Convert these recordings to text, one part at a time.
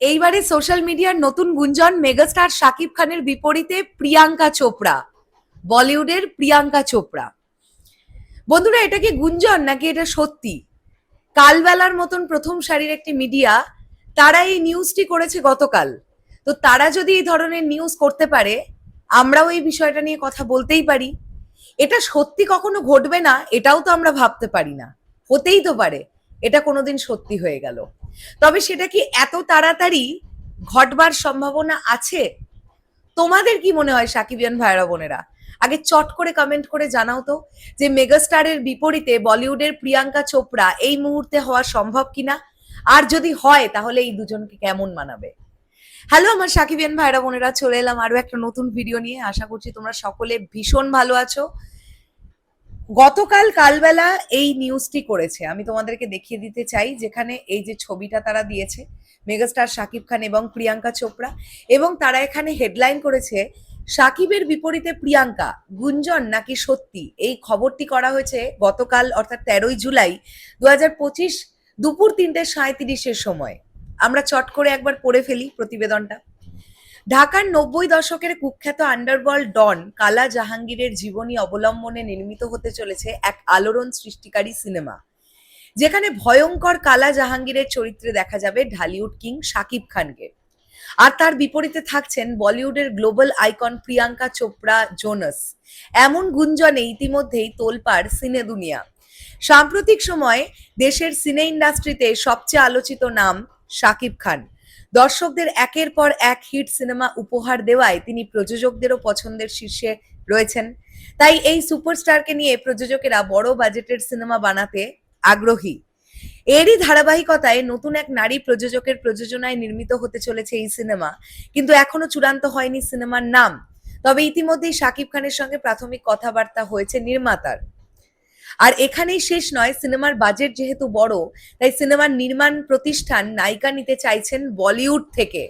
এইবারে সোশ্যাল মিডিয়ার নতুন গুঞ্জন মেগাস্টার শাকিব খানের বিপরীতে প্রিয়াঙ্কা চোপড়া, বলিউডের প্রিয়াঙ্কা চোপড়া। বন্ধুরা, এটা কি গুঞ্জন নাকি এটা সত্যি? কালবেলার মতন প্রথম সারির একটি মিডিয়া তারা এই নিউজটি করেছে গতকাল। তো তারা যদি এই ধরনের নিউজ করতে পারে, আমরাও এই বিষয়টা নিয়ে কথা বলতেই পারি। এটা সত্যি কখনো ঘটবে না, এটাও তো আমরা ভাবতে পারি না। হতেই তো পারে। এটা কোনোদিন সত্যি হয়ে গেল। তবে সেটা কি এত তাড়াতাড়ি ঘটবার সম্ভাবনা আছে? তোমাদের কি মনে হয় সাকিবিয়ান ভাইরা বোনেরা? আগে চট করে কমেন্ট করে জানাও তো যে মেগাস্টারের বিপরীতে বলিউডের প্রিয়াঙ্কা চোপড়া এই মুহূর্তে হওয়া সম্ভব কিনা? আর যদি হয়, তাহলে এই দুজনকে কেমন মানাবে? হ্যালো আমার সাকিবিয়ান ভাইরা বোনেরা, চলে এলাম আরও একটা নতুন ভিডিও নিয়ে। আশা করছি তোমরা সকলে ভীষণ ভালো আছো। গতকাল কালবেলা এই নিউজটি করেছে। আমি তোমাদেরকে দেখিয়ে দিতে চাই, যেখানে এই যে ছবিটা তারা দিয়েছে, মেগাস্টার শাকিব খান এবং প্রিয়াঙ্কা চোপড়া, এবং তারা এখানে হেডলাইন করেছে সাকিবের বিপরীতে প্রিয়াঙ্কা, গুঞ্জন নাকি সত্যি? এই খবরটি করা হয়েছে গতকাল, অর্থাৎ তেরোই জুলাই দু দুপুর তিনটে সাঁত্রিশের সময়। আমরা চট করে একবার পড়ে ফেলি প্রতিবেদনটা। ঢাকার নব্বই দশকের কুখ্যাত আন্ডারওয়ার্ল্ড ডন কালা জাহাঙ্গীরের জীবনী অবলম্বনে নির্মিত হতে চলেছে এক আলোড়ন সৃষ্টিকারী সিনেমা। যেখানে ভয়ঙ্কর কালা জাহাঙ্গীরের চরিত্রে দেখা যাবে ঢালিউড কিং শাকিব খানকে। আর তার বিপরীতে থাকছেন বলিউডের global icon Priyanka Chopra Jonas. এমন গুঞ্জনে ইতিমধ্যেই তোলপাড় সিনে দুনিয়া। সাম্প্রতিক সময়ে দেশের সিনে ইন্ডাস্ট্রিতে সবচেয়ে আলোচিত নাম শাকিব খান। দর্শকদের একের পর এক হিট সিনেমা উপহার দেওয়ায় তিনি প্রযোজকদেরও পছন্দের শীর্ষে রয়েছেন। তাই এই সুপারস্টারকে নিয়ে প্রযোজকেরা বড় বাজেটের সিনেমা বানাতে আগ্রহী। এরই ধারাবাহিকতায় নতুন এক নারী প্রযোজকের প্রযোজনায় নির্মিত হতে চলেছে এই সিনেমা। কিন্তু এখনও চূড়ান্ত হয়নি সিনেমার নাম। তবে ইতিমধ্যেই শাকিব খানের সঙ্গে প্রাথমিক কথাবার্তা হয়েছে নির্মাতার। আর এখানেই শেষ নয়, সিনেমার বাজেট যেহেতু বড়, তাই সিনেমার নির্মাণ প্রতিষ্ঠান নায়িকা নিতে চাইছেন বলিউড থেকে।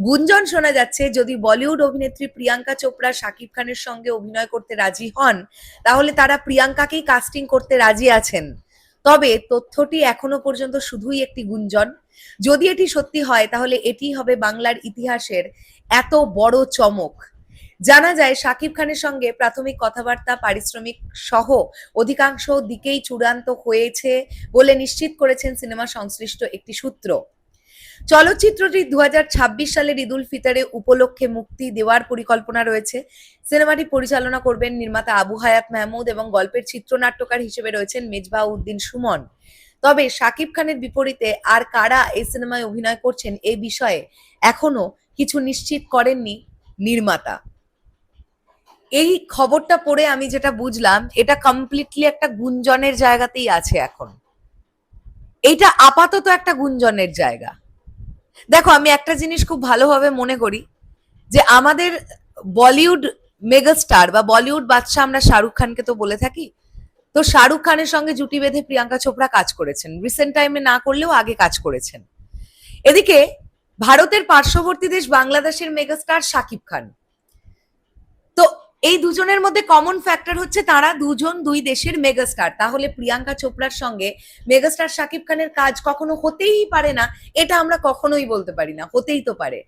গুঞ্জন শোনা যাচ্ছে, যদি বলিউড অভিনেত্রী প্রিয়াঙ্কা চোপড়া শাকিব খানের সঙ্গে অভিনয় করতে রাজি হন, তাহলে তারা প্রিয়াঙ্কাকেই কাস্টিং করতে রাজি আছেন। তবে তথ্যটি এখনও পর্যন্ত শুধুই একটি গুঞ্জন। যদি এটি সত্যি হয়, তাহলে এটি হবে বাংলার ইতিহাসের এত বড় চমক। জানা যায়, শাকিব খানের সঙ্গে প্রাথমিক কথাবার্তা পারিশ্রমিক সহ অধিকাংশ দিকেই চূড়ান্ত হয়েছে বলে নিশ্চিত করেছেন সিনেমা সংশ্লিষ্ট একটি সূত্র। চলচ্চিত্রটি দু সালের ঈদুল ফিতরে উপলক্ষে মুক্তি দেওয়ার পরিকল্পনা রয়েছে। সিনেমাটি পরিচালনা করবেন নির্মাতা আবু হায়াত মাহমুদ এবং গল্পের চিত্রনাট্যকার হিসেবে রয়েছেন মেজবাহ উদ্দিন সুমন। তবে শাকিব খানের বিপরীতে আর কারা এই সিনেমায় অভিনয় করছেন এই বিষয়ে এখনও কিছু নিশ্চিত করেননি নির্মাতা। এই খবরটা পড়ে আমি যেটা বুঝলাম, এটা কমপ্লিটলি একটা গুঞ্জনের জায়গাতেই আছে এখন। এইটা আপাতত একটা গুঞ্জনের জায়গা। দেখো, আমি একটা জিনিস খুব ভালোভাবে মনে করি যে আমাদের বলিউড মেগাস্টার বা বলিউড বাদশা আমরা শাহরুখ খানকে তো বলে থাকি, তো শাহরুখ খানের সঙ্গে জুটি বেঁধে প্রিয়াঙ্কা চোপড়া কাজ করেছেন। রিসেন্ট টাইমে না করলেও আগে কাজ করেছেন। এদিকে ভারতের পার্শ্ববর্তী দেশ বাংলাদেশের মেগাস্টার শাকিব খান। এই দুজনের মধ্যে কমন ফ্যাক্টর হচ্ছে তারা দুজন দুই দেশের মেগাস্টার তাহলে প্রিয়াঙ্কা চোপড়ার সঙ্গে মেগাস্টার শাকিব খানের কাজ কখনো হতেই পারে না, এটা আমরা কখনোই বলতে পারি না, হতেই তো পারে।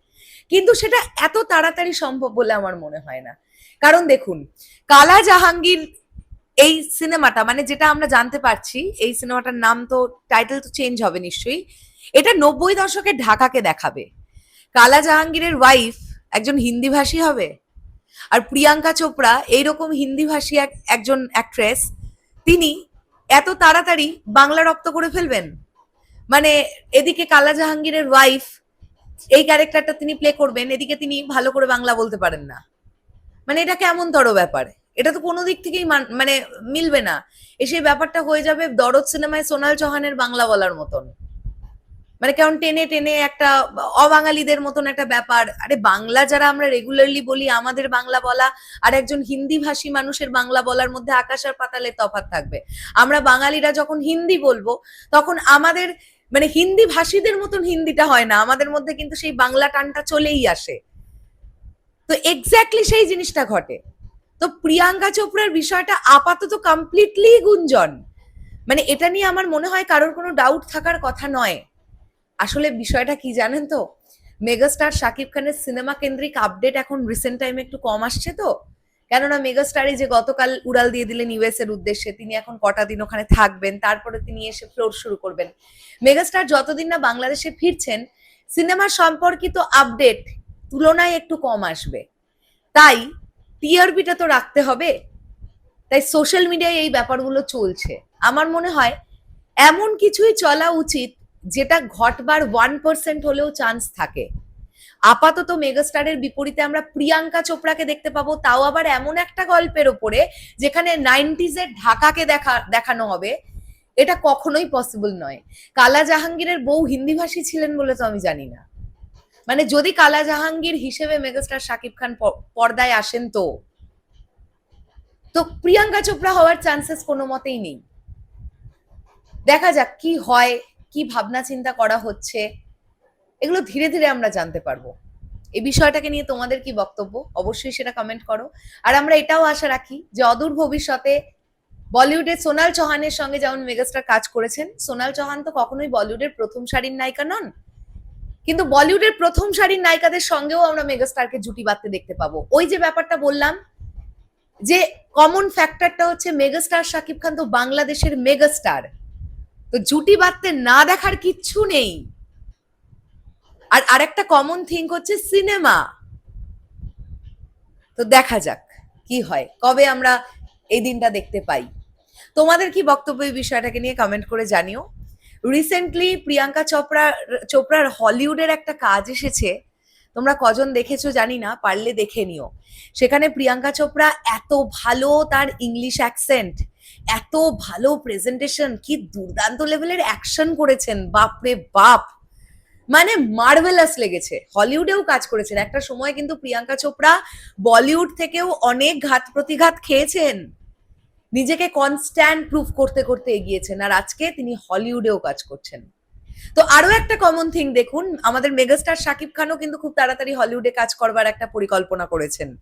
কিন্তু সেটা এত তাড়াতাড়ি সম্ভব বলে আমার মনে হয় না। কারণ দেখুন, কালা জাহাঙ্গীর এই সিনেমাটা মানে যেটা আমরা জানতে পারছি, এই সিনেমাটার নাম তো টাইটেল তো চেঞ্জ হবে নিশ্চয়ই, এটা নব্বই দশকের ঢাকাকে দেখাবে। কালা জাহাঙ্গীরের ওয়াইফ একজন হিন্দি ভাষী হবে? আর প্রিয়াঙ্কা চোপড়া এইরকম হিন্দি ভাষী এক, একজন অ্যাক্ট্রেস তিনি এত তাড়াতাড়ি বাংলা রপ্ত করে ফেলবেন? মানে এদিকে কালা জাহাঙ্গীরের ওয়াইফ এই ক্যারেক্টারটা তিনি প্লে করবেন, এদিকে তিনি ভালো করে বাংলা বলতে পারেন না। মানে এটা কেমন তর ব্যাপার? এটা তো কোনো দিক থেকেই মানে মিলবে না। এসে ব্যাপারটা হয়ে যাবে দরদ সিনেমায় সোনাল চৌহানের বাংলা বলার মতন। মানে কেমন টেনে টেনে একটা অবাঙালিদের মতন একটা ব্যাপার। আরে বাংলা যারা আমরা রেগুলারলি বলি, আমাদের বাংলা বলা আর একজন হিন্দি ভাষী মানুষের বাংলা বলার মধ্যে আকাশ আর পাতালের তফাৎ থাকবে। আমরা বাঙালিরা যখন হিন্দি বলব, তখন আমাদের মানে হিন্দি ভাষীদের মতন হিন্দিটা হয় না, আমাদের মধ্যে কিন্তু সেই বাংলা টানটা চলেই আসে। তো এক্স্যাক্টলি সেই জিনিসটা ঘটে। তো প্রিয়াঙ্কা চোপড়ার বিষয়টা আপাতত কমপ্লিটলি গুঞ্জন। মানে এটা নিয়ে আমার মনে হয় কারোর কোনো ডাউট থাকার কথা নয়। আসলে বিষয়টা কি জানেন তো? মেগাস্টার শাকিব খানের সিনেমা কেন্দ্রিক আপডেট এখন রিসেন্ট টাইমে একটু কম আসছে তো। কেননা মেগাস্টারে যে গতকাল উড়াল দিয়ে দিলেন ইউএস এর উদ্দেশ্যে, তিনি এখন কটা দিন ওখানে থাকবেন, তারপরে তিনি এসে ফ্লোর শুরু করবেন। মেগাস্টার যতদিন না বাংলাদেশে ফিরছেন সিনেমা সম্পর্কিত আপডেট তুলনায় একটু কম আসবে। তাই টিআরপিটা তো রাখতে হবে। তাই সোশ্যাল মিডিয়ায় এই ব্যাপারগুলো চলছে। আমার মনে হয় এমন কিছুই চলা উচিত যেটা ঘটবার ওয়ান পার্সেন্ট হলেও চান্স থাকে। আপাতত মেগাস্টারের বিপরীতে আমরা প্রিয়াঙ্কা চোপড়াকে দেখতে পাবো, তাও আবার এমন একটা গল্পের ওপরে, যেখানে নাইনটিজ এর ঢাকাকে দেখা, দেখানো হবে। এটা কখনোই পসিবল নয়। কালা জাহাঙ্গীরের বউ হিন্দিভাষী ছিলেন বলে তো আমি জানি না। মানে যদি কালা জাহাঙ্গীর হিসেবে মেগাস্টার শাকিব খান পর্দায় আসেন তো। তো প্রিয়াঙ্কা চোপড়া হওয়ার চান্সেস কোনো মতেই নেই। দেখা যাক কি হয়। কি ভাবনা চিন্তা করা হচ্ছে, এগুলো ধীরে ধীরে আমরা জানতে পারব। এই বিষয়টাকে নিয়ে তোমাদের কি বক্তব্য? অবশ্যই সেটা কমেন্ট করো। আর আমরা এটাও আশা রাখি যে অদূর ভবিষ্যতে বলিউডের সোনাল চৌহানের সঙ্গে যেমন মেগাস্টার কাজ করেছেন, সোনাল চৌহান তো কখনোই বলিউডের প্রথম সারির নায়িকা নন। কিন্তু বলিউডের প্রথম সারির নায়িকাদের সঙ্গেও আমরা মেগাস্টারকে জুটি বাঁধতে দেখতে পাবো। ওই যে ব্যাপারটা বললাম যে কমন ফ্যাক্টরটা হচ্ছে মেগাস্টার, শাকিব খান তো বাংলাদেশের মেগাস্টার। তো জুটি বাঁধতে না দেখার কিচ্ছু নেই। আর আরেকটা কমন থিঙ্ক হচ্ছে সিনেমা তো দেখা যাক কি হয়, কবে আমরা এই দিনটা দেখতে পাই। তোমাদের কি বক্তব্য এই বিষয়টাকে নিয়ে কমেন্ট করে জানিও। রিসেন্টলি প্রিয়াঙ্কা চোপড়া চোপড়ার হলিউডের একটা কাজ এসেছে। তোমরা কজন দেখেছ জানি না, পারলে দেখে নিও। সেখানে প্রিয়াঙ্কা চোপড়া এত ভালো তার ইংলিশ অ্যাকসেন্ট এত ভালো প্রেজেন্টেশন কি দুর্দান্ত লেভেলের অ্যাকশন করেছেন, বাপরে বাপ। মানে মার্ভেলাস লেগেছে। হলিউডেও কাজ করেছেন। একটা সময় কিন্তু প্রিয়াঙ্কা চোপড়া বলিউড থেকেও অনেক ঘাত প্রতিঘাত খেয়েছেন। নিজেকে কনস্ট্যান্ট প্রুফ করতে করতে এগিয়েছেন। আর আজকে তিনি হলিউডেও কাজ করছেন। তো আরও একটা কমন থিং দেখুন, আমাদের মেগাস্টার শাকিব খানও কিন্তু খুব তাড়াতাড়ি হলিউডে কাজ করবার একটা পরিকল্পনা করেছেন।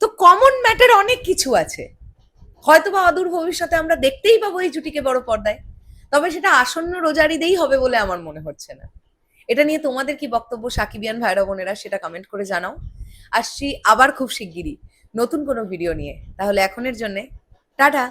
তো কমন ম্যাটার অনেক কিছু আছে। হয়তো বা অদূর ভবিষ্যতে আমরা দেখতেই পাবো এই জুটিকে বড় পর্দায়। তবে সেটা আসন্ন রোজারিদেই হবে বলে আমার মনে হচ্ছে না। এটা নিয়ে তোমাদের কি বক্তব্য সাকিবিয়ান ভাইরা বোনেরা সেটা কমেন্ট করে জানাও। আসছি আবার খুব শিগগিরই নতুন কোনো ভিডিও নিয়ে। তাহলে এখনের জন্যে টাটা।